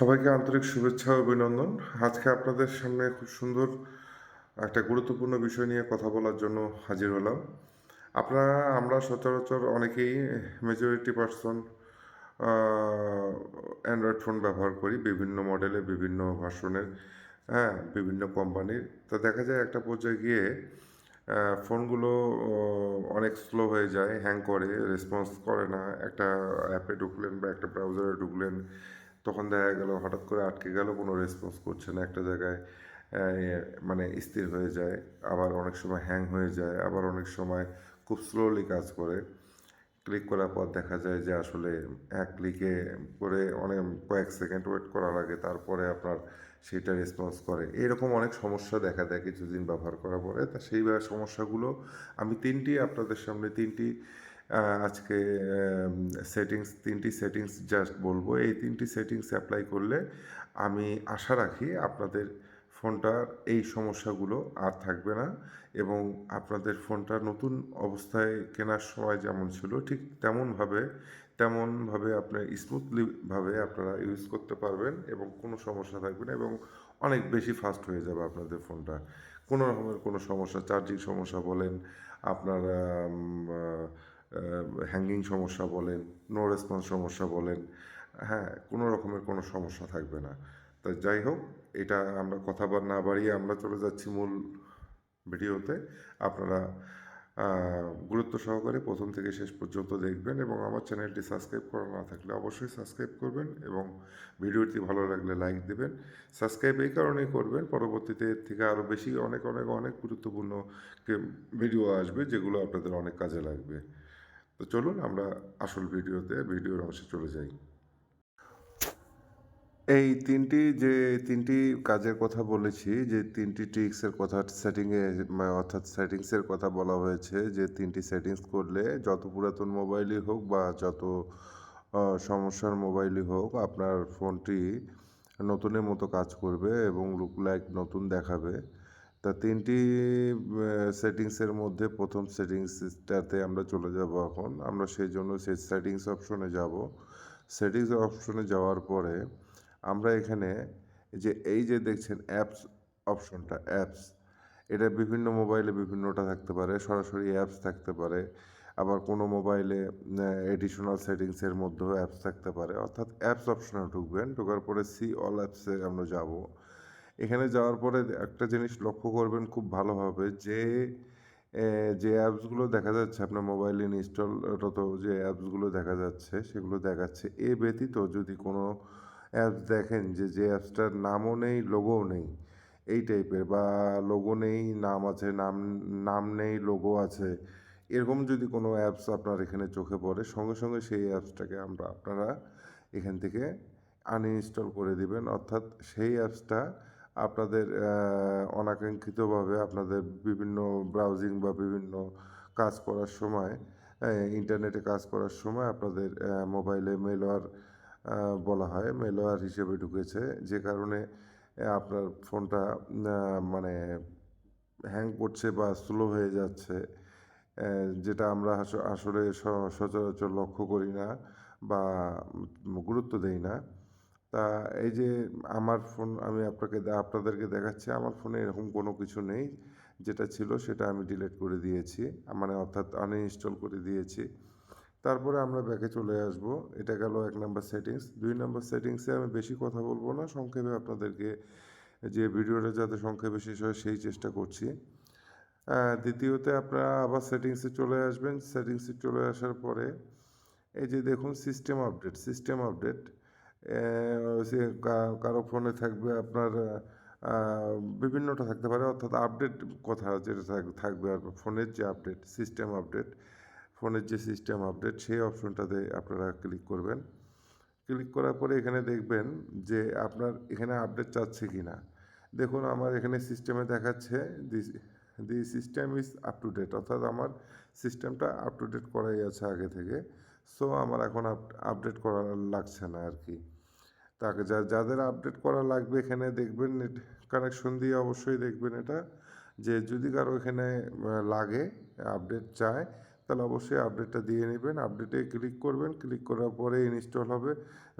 সবাইকে আন্তরিক শুভেচ্ছা ও অভিনন্দন। আজকে আপনাদের সামনে খুব সুন্দর একটা গুরুত্বপূর্ণ বিষয় নিয়ে কথা বলার জন্য হাজির হলাম। আপনারা, আমরা সচরাচর অনেকেই মেজরিটি পার্সন অ্যান্ড্রয়েড ফোন ব্যবহার করি, বিভিন্ন মডেলে বিভিন্ন ভার্সনের হ্যাঁ বিভিন্ন কোম্পানির তো দেখা যায় একটা পর্যায়ে গিয়ে ফোনগুলো অনেক স্লো হয়ে যায় হ্যাং করে রেসপন্স করে না। একটা অ্যাপে ঢুকলেন বা একটা ব্রাউজারে ঢুকলেন তখন দেখা গেল, হঠাৎ করে আটকে গেল, কোনো রেসপন্স করছে না। একটা জায়গায় মানে স্থির হয়ে যায়, আবার অনেক সময় হ্যাং হয়ে যায়, আবার অনেক সময় খুব স্লোলি কাজ করে। ক্লিক করার পর দেখা যায় যে আসলে এক ক্লিকে করে অনেক, কয়েক সেকেন্ড ওয়েট করা লাগে তারপরে আপনার সেটা রেসপন্স করে। এরকম অনেক সমস্যা দেখা দেয়, কিছুদিন ব্যবহার করার পরে। তা সেই সমস্যাগুলো আমি তিনটি আপনাদের সামনে, তিনটি আজকে সেটিংস তিনটি সেটিংস জাস্ট বলব। এই তিনটি সেটিংস অ্যাপ্লাই করলে আমি আশা রাখি আপনাদের ফোনটার এই সমস্যাগুলো আর থাকবে না এবং আপনাদের ফোনটা নতুন অবস্থায় কেনার সময় যেমন ছিল, ঠিক তেমনভাবে তেমনভাবে আপনার স্মুথলিভাবে আপনারা ইউজ করতে পারবেন এবং কোনো সমস্যা থাকবে না এবং অনেক বেশি ফাস্ট হয়ে যাবে আপনাদের ফোনটা। কোনো রকমের কোনো সমস্যা চার্জিং সমস্যা বলেন, আপনার হ্যাঙ্গিং সমস্যা বলেন নো রেসপন্স সমস্যা বলেন হ্যাঁ কোনো রকমের কোনো সমস্যা থাকবে না। তা যাই হোক, এটা আমরা কথা বা না বাড়িয়ে আমরা চলে যাচ্ছি মূল ভিডিওতে। আপনারা গুরুত্ব সহকারে প্রথম থেকে শেষ পর্যন্ত দেখবেন এবং আমার চ্যানেলটি সাবস্ক্রাইব করা না থাকলে অবশ্যই সাবস্ক্রাইব করবেন এবং ভিডিওটি ভালো লাগলে লাইক দেবেন। সাবস্ক্রাইব এই কারণেই করবেন, পরবর্তীতে এর থেকে আরও বেশি অনেক অনেক অনেক গুরুত্বপূর্ণ ভিডিও আসবে যেগুলো আপনাদের অনেক কাজে লাগবে। তো চলুন আমরা আসল ভিডিওতে, ভিডিওর অংশে চলে যাই। এই তিনটি যে তিনটি কাজের কথা বলেছি, যে তিনটি ট্রিক্সের কথা সেটিংয়ে অর্থাৎ সেটিংসের কথা বলা হয়েছে, যে তিনটি সেটিংস করলে যত পুরাতন মোবাইলই হোক বা যত সমস্যার মোবাইলই হোক, আপনার ফোনটি নতুনের মতো কাজ করবে এবং লুক লাইক নতুন দেখাবে। তা তিনটি সেটিংসের মধ্যে প্রথম সেটিংসটাতে আমরা চলে যাব এখন। আমরা সেই জন্য সেই সেটিংস অপশনে যাব। সেটিংস অপশনে যাওয়ার পরে আমরা এখানে যে এই যে দেখছেন অ্যাপস অপশনটা অ্যাপস এটা বিভিন্ন মোবাইলে বিভিন্নটা থাকতে পারে, সরাসরি অ্যাপস থাকতে পারে। আবার কোনো মোবাইলে এডিশনাল সেটিংসের মধ্যেও অ্যাপস থাকতে পারে। অর্থাৎ অ্যাপস অপশনে ঢুকবেন, ঢোকার পরে সি অল অ্যাপসে আমরা যাব। এখানে যাওয়ার পরে একটা জিনিস লক্ষ্য করবেন খুব ভালোভাবে যে যে অ্যাপসগুলো দেখা যাচ্ছে আপনার মোবাইলে ইনস্টলরত যে অ্যাপসগুলো দেখা যাচ্ছে সেগুলো দেখাচ্ছে। এ ব্যতীত যদি কোনো অ্যাপস দেখেন যে যে অ্যাপসটার নামও নেই লোগোও নেই, এই টাইপের বা লোগো নেই, নাম আছে, নাম নাম নেই লোগো আছে, এরকম যদি কোনো অ্যাপস আপনার এখানে চোখে পড়ে, সঙ্গে সঙ্গে সেই অ্যাপসটাকে আমরা, আপনারা এখান থেকে আনইনস্টল করে দিবেন। অর্থাৎ সেই অ্যাপসটা আপনাদের অনাকাঙ্ক্ষিতভাবে আপনাদের বিভিন্ন ব্রাউজিং বা বিভিন্ন কাজ করার সময় ইন্টারনেটে কাজ করার সময় আপনাদের মোবাইলে মেলওয়ার বলা হয়। মেলওয়ার হিসেবে ঢুকেছে। যে কারণে আপনার ফোনটা মানে হ্যাং করছে বা স্লো হয়ে যাচ্ছে। যেটা আমরা আসলে সচরাচর লক্ষ্য করি না বা গুরুত্ব দেই না। তা এই যে আমার ফোন, আমি আপনাকে আপনাদেরকে দেখাচ্ছি, আমার ফোনে এরকম কোনো কিছু নেই। যেটা ছিল সেটা আমি ডিলিট করে দিয়েছি মানে অর্থাৎ আনইনস্টল করে দিয়েছি। তারপরে আমরা ব্যাকে চলে আসব, এটা গেল এক নাম্বার সেটিংস দুই নাম্বার সেটিংসে আমি বেশি কথা বলব না, সংক্ষেপে আপনাদেরকে যে ভিডিওটা যাতে সংক্ষেপে শেষ হয় সেই চেষ্টা করছি। দ্বিতীয়তে আপনারা আবার সেটিংসে চলে আসবেন। সেটিংসে চলে আসার পরে এই যে দেখুন সিস্টেম আপডেট সিস্টেম আপডেট কারও ফোনে থাকবে আপনার বিভিন্নটা থাকতে পারে, অর্থাৎ আপডেট কথা যেটা থাক- থাকবে আর ফোনের যে আপডেট সিস্টেম আপডেট ফোনের যে সিস্টেম আপডেট সেই অপশনটাতে আপনারা ক্লিক করবেন। ক্লিক করার পরে এখানে দেখবেন যে আপনার এখানে আপডেট চাচ্ছে কি না দেখুন, আমার এখানে সিস্টেমে দেখাচ্ছে the system is up to date অর্থাৎ আমার সিস্টেমটা আপ টু ডেট করাই আছে আগে থেকে। সো আমার এখন আপডেট করা লাগছে না আর কি তাকে যা, যাদের আপডেট করা লাগবে এখানে দেখবেন নেট কানেকশন দিয়ে অবশ্যই দেখবেন এটা। যে যদি কারও এখানে লাগে আপডেট চায়, তাহলে অবশ্যই আপডেটটা দিয়ে নেবেন। আপডেটে ক্লিক করবেন। ক্লিক করার পরে ইনস্টল হবে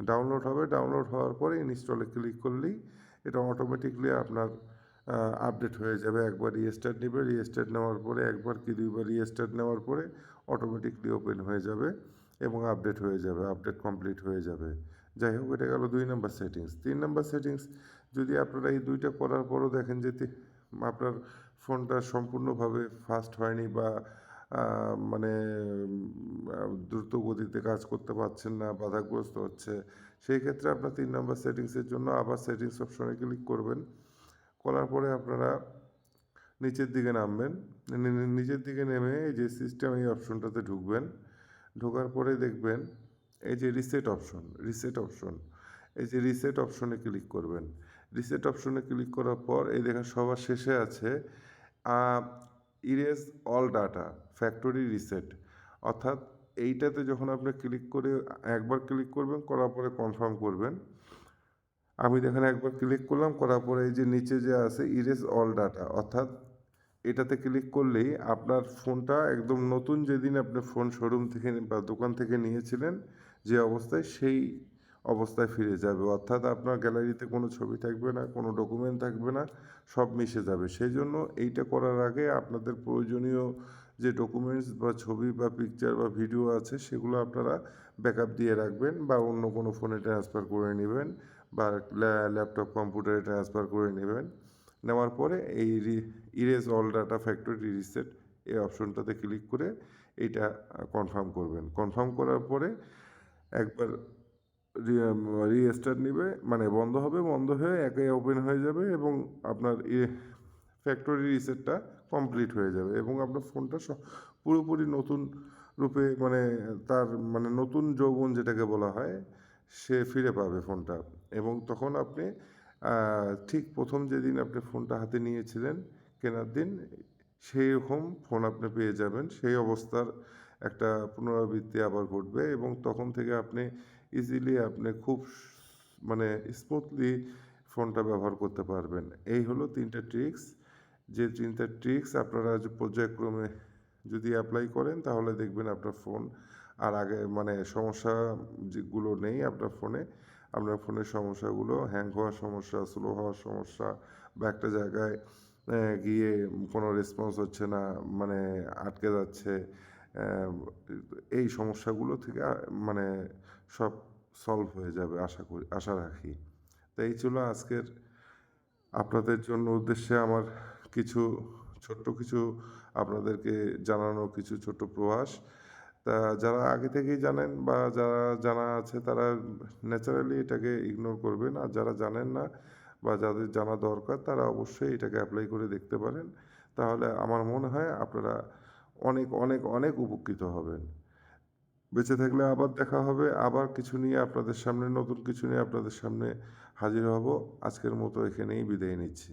ডাউনলোড হবে। ডাউনলোড হওয়ার পরে ইনস্টলে ক্লিক করলেই এটা অটোমেটিকলি আপনার আপডেট হয়ে যাবে। একবার রিস্টার্ট নেবে। রিস্টার্ট নেওয়ার পরে, একবার কি দুইবার রিস্টার্ট নেওয়ার পরে অটোমেটিকলি ওপেন হয়ে যাবে। এবং আপডেট হয়ে যাবে আপডেট কমপ্লিট হয়ে যাবে। যাই হোক, এটা গেল দুই নাম্বার সেটিংস তিন নাম্বার সেটিংস যদি আপনারা এই দুইটা করার পরও দেখেন যে আপনার ফোনটা সম্পূর্ণভাবে ফাস্ট হয়নি বা মানে দ্রুত গতিতে কাজ করতে পারছেন না, বাধাগ্রস্ত হচ্ছে, সেই ক্ষেত্রে আপনার তিন নম্বর সেটিংসের জন্য আবার সেটিংস অপশনে ক্লিক করবেন। করার পরে আপনারা নিচের দিকে নামবেন। নিচের দিকে নেমে এই যে সিস্টেম এই অপশনটাতে ঢুকবেন। ঢোকার পরে দেখবেন এই যে রিসেট অপশন রিসেট অপশন এই যে রিসেট অপশনে ক্লিক করবেন। রিসেট অপশনে ক্লিক করার পর এই দেখেন সবার শেষে আছে erase all data factory reset অর্থাৎ এইটাতে যখন আপনি ক্লিক করে একবার ক্লিক করবেন, করার পরে কনফার্ম করবেন। আমি দেখেন একবার ক্লিক করলাম, করার পরে এই যে নিচে যে আছে ইরেজ অল ডাটা অর্থাৎ এটাতে ক্লিক করলেই আপনার ফোনটা একদম নতুন যেদিন আপনি ফোন শোরুম থেকে বা দোকান থেকে নিয়েছিলেন, যে অবস্থায় সেই অবস্থায় ফিরে যাবে। অর্থাৎ আপনার গ্যালারিতে কোনো ছবি থাকবে না, কোনো ডকুমেন্ট থাকবে না, সব মিশে যাবে। সেই জন্য এইটা করার আগে আপনাদের প্রয়োজনীয় যে ডকুমেন্টস বা ছবি বা পিকচার বা ভিডিও আছে, সেগুলো আপনারা ব্যাকআপ দিয়ে রাখবেন বা অন্য কোনো ফোনে ট্রান্সফার করে নেবেন বা ল্যাপটপ কম্পিউটারে ট্রান্সফার করে নেবেন। নেওয়ার পরে এই erase all data factory reset এই অপশনটাতে ক্লিক করে এইটা কনফার্ম করবেন। কনফার্ম করার পরে একবার রিস্টার্ট নেবে মানে বন্ধ হবে, বন্ধ হয়ে একে ওপেন হয়ে যাবে এবং আপনার ফ্যাক্টরি রিসেটটা কমপ্লিট হয়ে যাবে এবং আপনার ফোনটা পুরোপুরি নতুন রূপে মানে তার মানে নতুন যৌবন যেটাকে বলা হয়, সে ফিরে পাবে ফোনটা এবং তখন আপনি ঠিক প্রথম যেদিন আপনি ফোনটা হাতে নিয়েছিলেন কেনার দিন, সেই রকম ফোন আপনি পেয়ে যাবেন। সেই অবস্থার একটা পুনরাবৃত্তি আবার ঘটবে এবং তখন থেকে আপনি ইজিলি আপনি খুব মানে স্মুথলি ফোনটা ব্যবহার করতে পারবেন। এই হলো তিনটে ট্রিক্স যে তিনটে ট্রিক্স আপনারা পর্যায়ক্রমে যদি অ্যাপ্লাই করেন, তাহলে দেখবেন আপনার ফোন আর আগে মানে সমস্যা যেগুলো নেই আপনার ফোনে আপনার ফোনের সমস্যাগুলো হ্যাং হওয়ার সমস্যা স্লো হওয়ার সমস্যা বা একটা জায়গায় গিয়ে কোনো রেসপন্স হচ্ছে না মানে আটকে যাচ্ছে এই সমস্যাগুলো থেকে মানে সব সলভ হয়ে যাবে আশা করি, আশা রাখি। তো এই ছিল আজকের আপনাদের জন্য উদ্দেশ্যে আমার কিছু ছোট্ট কিছু আপনাদেরকে জানানো, কিছু ছোট্ট প্রয়াস। তা যারা আগে থেকেই জানেন বা যারা জানা আছে, তারা ন্যাচারালি এটাকে ইগনোর করবেন। আর যারা জানেন না বা যাদের জানা দরকার, তারা অবশ্যই এটাকে অ্যাপ্লাই করে দেখতে পারেন। তাহলে আমার মনে হয় আপনারা অনেক অনেক অনেক উপকৃত হবেন। বেঁচে থাকলে আবার দেখা হবে, আবার কিছু নিয়ে আপনাদের সামনে, নতুন কিছু নিয়ে আপনাদের সামনে হাজির হব। আজকের মতো এখানেই বিদায় নিচ্ছি।